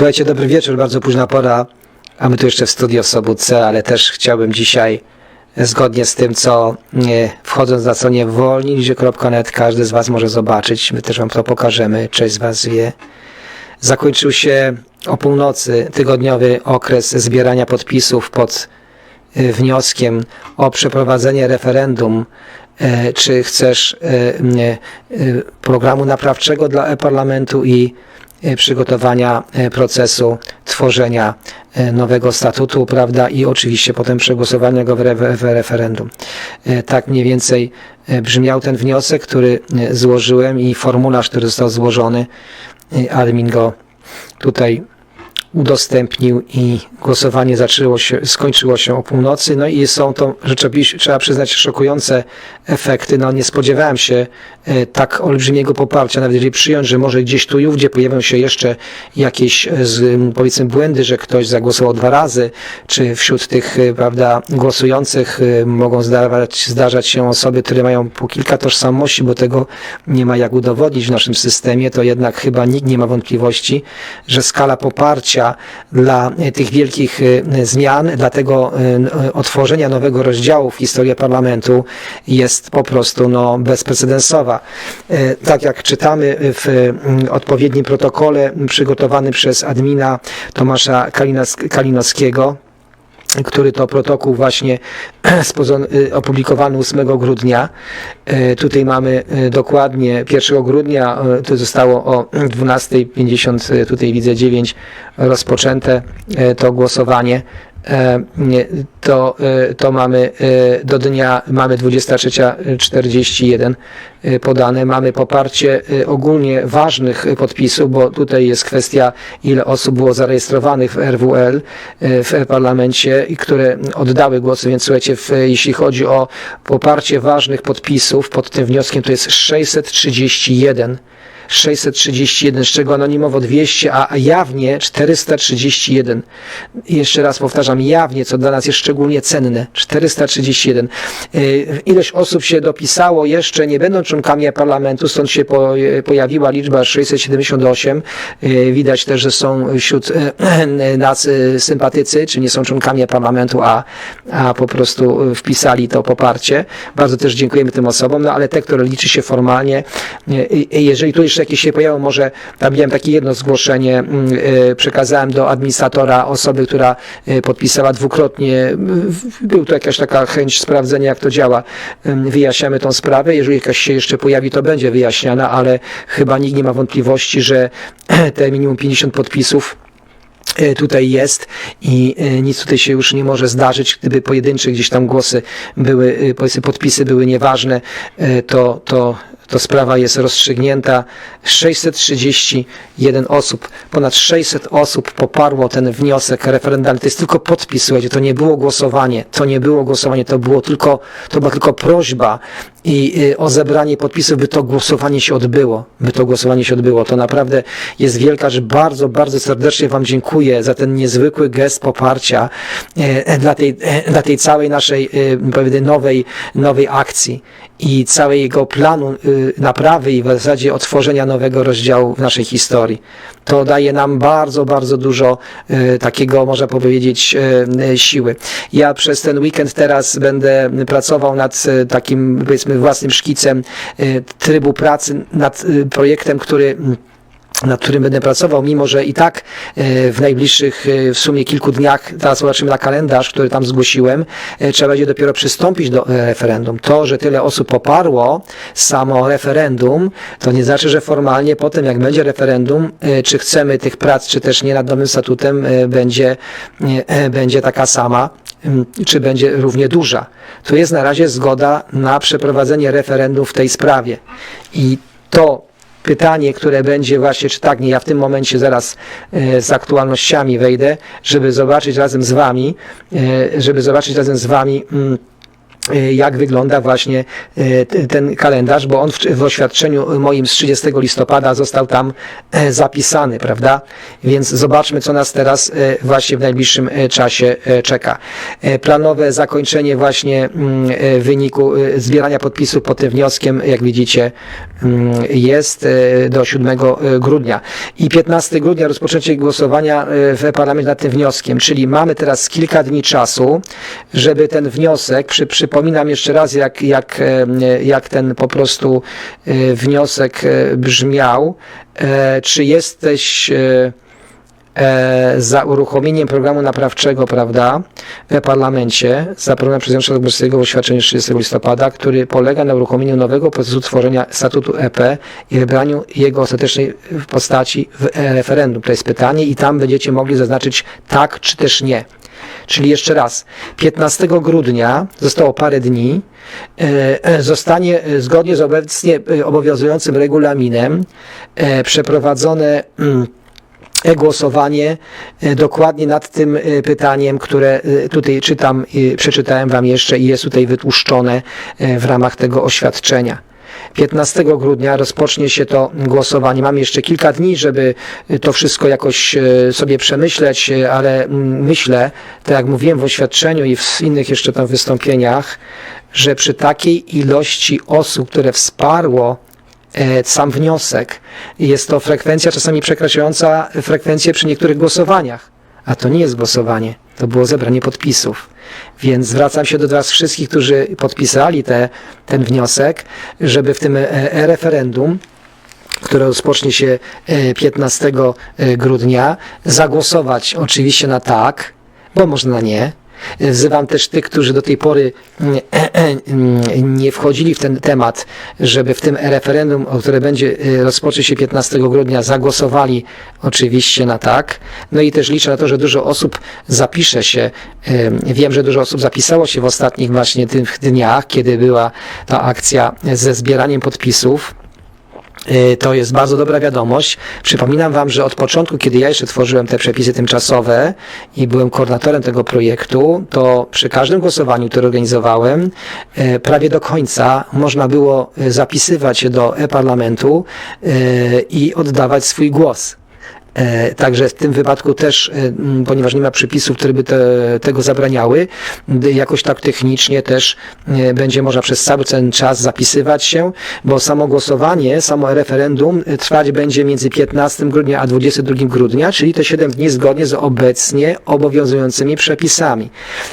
Słuchajcie, dobry wieczór, bardzo późna pora, a my tu jeszcze w studio Sobótce, ale też chciałbym dzisiaj, e, zgodnie z tym, co e, wchodząc na stronie wolniliście.net, każdy z Was może zobaczyć, my też Wam to pokażemy, część z Was wie. Zakończył się o północy tygodniowy okres zbierania podpisów pod e, wnioskiem o przeprowadzenie referendum, czy chcesz programu naprawczego dla e-parlamentu i przygotowania e, procesu tworzenia e, nowego statutu, prawda, i oczywiście potem przegłosowania go w, re, w referendum. E, Tak mniej więcej e, brzmiał ten wniosek, który e, złożyłem i formularz, który został złożony, e, admin go tutaj udostępnił i głosowanie zaczęło się, skończyło się o północy. No i są to rzeczywiście, trzeba przyznać, szokujące efekty. No nie spodziewałem się e, tak olbrzymiego poparcia, nawet jeżeli przyjąć, że może gdzieś tu i ówdzie pojawią się jeszcze jakieś e, powiedzmy błędy, że ktoś zagłosował dwa razy, czy wśród tych e, prawda, głosujących mogą zdawać, zdarzać się osoby, które mają po kilka tożsamości, bo tego nie ma jak udowodnić w naszym systemie, to jednak chyba nikt nie ma wątpliwości, że skala poparcia dla e, tych wielkich e, zmian, dla tego e, otworzenia nowego rozdziału w historii parlamentu jest po prostu no, bezprecedensowa. Tak jak czytamy w odpowiednim protokole przygotowanym przez admina Tomasza Kalinowskiego, który to protokół właśnie y, opublikowany 8 grudnia. Y, Tutaj mamy y, dokładnie 1 grudnia, to zostało o 12.50, y, tutaj widzę 9, rozpoczęte to głosowanie. E, To, y, to mamy y, do dnia, mamy 23.41 y, podane, mamy poparcie ogólnie ważnych podpisów, bo tutaj jest kwestia, ile osób było zarejestrowanych w RWL, w parlamencie i które oddały głosy, więc słuchajcie, w, jeśli chodzi o poparcie ważnych podpisów pod tym wnioskiem, to jest 631 631, z czego anonimowo 200, a jawnie 431. I Jeszcze raz powtarzam, jawnie, co dla nas jest szczególnie cenne, 431. Y, Ilość osób się dopisało jeszcze, nie będą członkami parlamentu, stąd się po, pojawiła liczba 678. Y, Widać też, że są wśród y, nas y, sympatycy, czy nie są członkami parlamentu, a, a po prostu wpisali to poparcie. Bardzo też dziękujemy tym osobom, no ale te, które liczy się formalnie, jeżeli tu jeszcze jakieś się pojawią, może tam miałem takie jedno zgłoszenie, mm, y, przekazałem do administratora osoby, która y, podpisała dwukrotnie, był to jakaś taka chęć sprawdzenia, jak to działa. Wyjaśniamy tą sprawę, jeżeli jakaś się jeszcze pojawi, to będzie wyjaśniana, ale chyba nikt nie ma wątpliwości, że te minimum 50 podpisów e, tutaj jest i e, nic tutaj się już nie może zdarzyć, gdyby pojedyncze gdzieś tam głosy były, e, powiedzmy podpisy były nieważne, e, to, to, to sprawa jest rozstrzygnięta. 631 osób, ponad 600 osób poparło ten wniosek referendalny. To jest tylko podpis, słuchajcie, to nie było głosowanie, to nie było głosowanie, to było tylko, to była tylko prośba i y, o zebranie podpisów, by to głosowanie się odbyło, by to głosowanie się odbyło. To naprawdę jest wielka rzecz. Bardzo, bardzo serdecznie Wam dziękuję za ten niezwykły gest poparcia e, dla tej, e, dla tej całej naszej e, nowej, nowej akcji i całego planu y, naprawy i w zasadzie otworzenia nowego rozdziału w naszej historii. To daje nam bardzo, bardzo dużo y, takiego, można powiedzieć, siły. Ja przez ten weekend teraz będę pracował nad takim, powiedzmy, własnym szkicem y, trybu pracy, nad y, projektem, który mm, nad którym będę pracował, mimo że i tak w najbliższych w sumie kilku dniach, teraz zobaczymy na kalendarz, który tam zgłosiłem, trzeba będzie dopiero przystąpić do e, referendum. To, że tyle osób poparło samo referendum, to nie znaczy, że formalnie potem, jak będzie referendum, czy chcemy tych prac, czy też nie nad nowym statutem, będzie, e, będzie taka sama czy będzie równie duża. To jest na razie zgoda na przeprowadzenie referendum w tej sprawie. I to pytanie, które będzie właśnie, czy tak, nie, ja w tym momencie zaraz e, z aktualnościami wejdę, żeby zobaczyć razem z Wami, e, żeby zobaczyć razem z Wami, mm, jak wygląda właśnie t- ten kalendarz, bo on w, w oświadczeniu moim z 30 listopada został tam e, zapisany, prawda? Więc zobaczmy, co nas teraz e, właśnie w najbliższym e, czasie e, czeka. E, Planowe zakończenie właśnie mm, e, wyniku e, zbierania podpisów pod tym wnioskiem, jak widzicie, mm, jest e, do 7 grudnia. I 15 grudnia rozpoczęcie głosowania e, w parlamencie nad tym wnioskiem, czyli mamy teraz kilka dni czasu, żeby ten wniosek, przy, przypominam jeszcze raz, jak, jak, e, jak ten po prostu e, wniosek e, brzmiał, czy jesteś za uruchomieniem programu naprawczego, prawda, w parlamencie, zaproponowanego przez Janusza Dobrskiego w oświadczeniu z 30 listopada, który polega na uruchomieniu nowego procesu tworzenia statutu EP i wybraniu jego ostatecznej postaci w referendum. To jest pytanie i tam będziecie mogli zaznaczyć tak czy też nie. Czyli jeszcze raz, 15 grudnia, zostało parę dni, e, e, zostanie e, zgodnie z obecnie obowiązującym regulaminem przeprowadzone mm, e-głosowanie e, dokładnie nad tym pytaniem, które tutaj czytam, przeczytałem Wam jeszcze i jest tutaj wytłuszczone w ramach tego oświadczenia. 15 grudnia rozpocznie się to głosowanie. Mamy jeszcze kilka dni, żeby e, to wszystko jakoś e, sobie przemyśleć, e, ale mm, myślę, tak jak mówiłem w oświadczeniu i w innych jeszcze tam wystąpieniach, że przy takiej ilości osób, które wsparło e, sam wniosek. Jest to frekwencja czasami przekraczająca frekwencję przy niektórych głosowaniach. A to nie jest głosowanie, to było zebranie podpisów. Więc zwracam się do Was wszystkich, którzy podpisali te, ten wniosek, żeby w tym e, e-referendum które rozpocznie się e, 15 grudnia, zagłosować oczywiście na tak, bo można na nie. Wzywam też tych, którzy do tej pory mm, mm, nie wchodzili w ten temat, żeby w tym referendum, które będzie e, rozpocznie się 15 grudnia, zagłosowali oczywiście na tak. No i też liczę na to, że dużo osób zapisze się. E, Wiem, że dużo osób zapisało się w ostatnich właśnie tych dniach, kiedy była ta akcja ze zbieraniem podpisów. Y, To jest bardzo dobra wiadomość. Przypominam Wam, że od początku, kiedy ja jeszcze tworzyłem te przepisy tymczasowe i byłem koordynatorem tego projektu, to przy każdym głosowaniu, które organizowałem, y, prawie do końca można było y, zapisywać się do e-parlamentu i oddawać swój głos. E, Także w tym wypadku też, e, ponieważ nie ma przepisów, które by te, tego zabraniały, jakoś tak technicznie też e, będzie można przez cały ten czas zapisywać się, bo samo głosowanie, samo referendum trwać będzie między 15 grudnia a 22 grudnia, czyli te 7 dni zgodnie z obecnie obowiązującymi przepisami.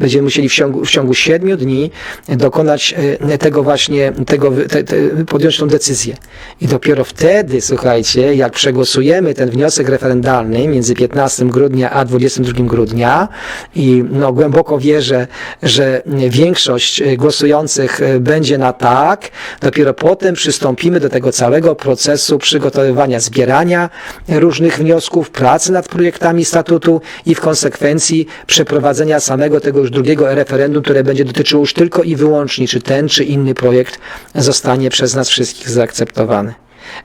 Będziemy musieli w ciągu, w ciągu 7 dni dokonać tego właśnie, tego, te, te, podjąć tą decyzję. I dopiero wtedy, słuchajcie, jak przegłosujemy ten wniosek referendalny między 15 grudnia a 22 grudnia i no, głęboko wierzę, że większość e, głosujących e, będzie na tak, dopiero potem przystąpimy do tego całego procesu przygotowywania, zbierania różnych wniosków, pracy nad projektami statutu i w konsekwencji przeprowadzenia samego tego już drugiego referendum, które będzie dotyczyło już tylko i wyłącznie, czy ten, czy inny projekt zostanie przez nas wszystkich zaakceptowany.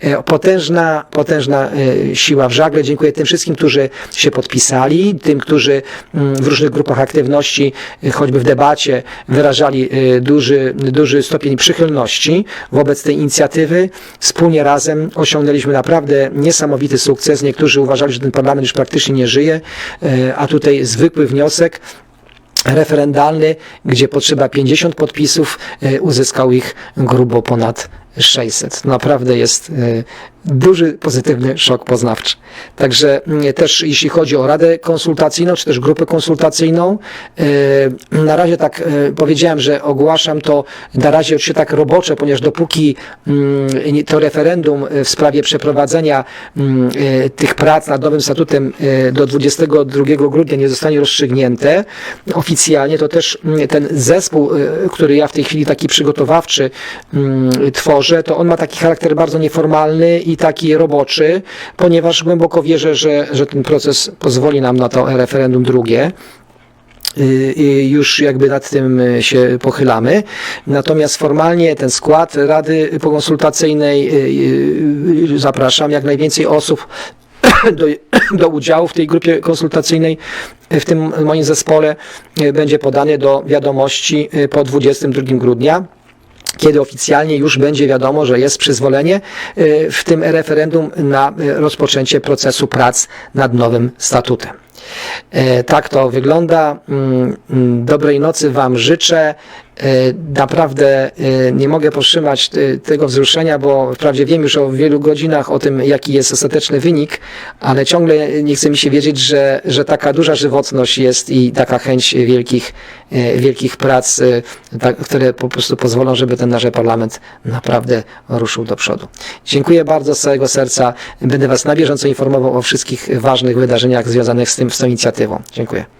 E, Potężna, potężna e, siła w żagle. Dziękuję tym wszystkim, którzy się podpisali, tym, którzy mm, w różnych grupach aktywności, e, choćby w debacie, wyrażali duży, duży stopień przychylności wobec tej inicjatywy. Wspólnie razem osiągnęliśmy naprawdę niesamowity sukces. Niektórzy uważali, że ten parlament już praktycznie nie żyje, a tutaj zwykły wniosek referendalny, gdzie potrzeba 50 podpisów, uzyskał ich grubo ponad 600. Naprawdę jest e, duży pozytywny szok poznawczy. Także mm, też jeśli chodzi o Radę Konsultacyjną, czy też Grupę Konsultacyjną, e, na razie tak e, powiedziałem, że ogłaszam to na razie oczywiście tak robocze, ponieważ dopóki mm, to referendum w sprawie przeprowadzenia mm, tych prac nad nowym statutem do 22 grudnia nie zostanie rozstrzygnięte oficjalnie, to też ten zespół, który ja w tej chwili taki przygotowawczy mm, tworzę, to on ma taki charakter bardzo nieformalny i taki roboczy, ponieważ głęboko wierzę, że, że ten proces pozwoli nam na to referendum drugie. Y, y, już jakby nad tym y, się pochylamy. Natomiast formalnie ten skład Rady Konsultacyjnej zapraszam jak najwięcej osób do, do udziału w tej grupie konsultacyjnej, w tym moim zespole, będzie podany do wiadomości po 22 grudnia kiedy oficjalnie już będzie wiadomo, że jest przyzwolenie e, w tym referendum na e, rozpoczęcie procesu prac nad nowym statutem. E, Tak to wygląda. Mm, mm, Dobrej nocy Wam życzę. E, Naprawdę e, nie mogę powstrzymać e, tego wzruszenia, bo wprawdzie wiem już o wielu godzinach o tym, jaki jest ostateczny wynik, ale ciągle nie chce mi się wierzyć, że, że taka duża żywotność jest i taka chęć wielkich, wielkich prac, które po prostu pozwolą, żeby ten nasz parlament naprawdę ruszył do przodu. Dziękuję bardzo z całego serca. Będę Was na bieżąco informował o wszystkich ważnych wydarzeniach związanych z tym, z tą inicjatywą. Dziękuję.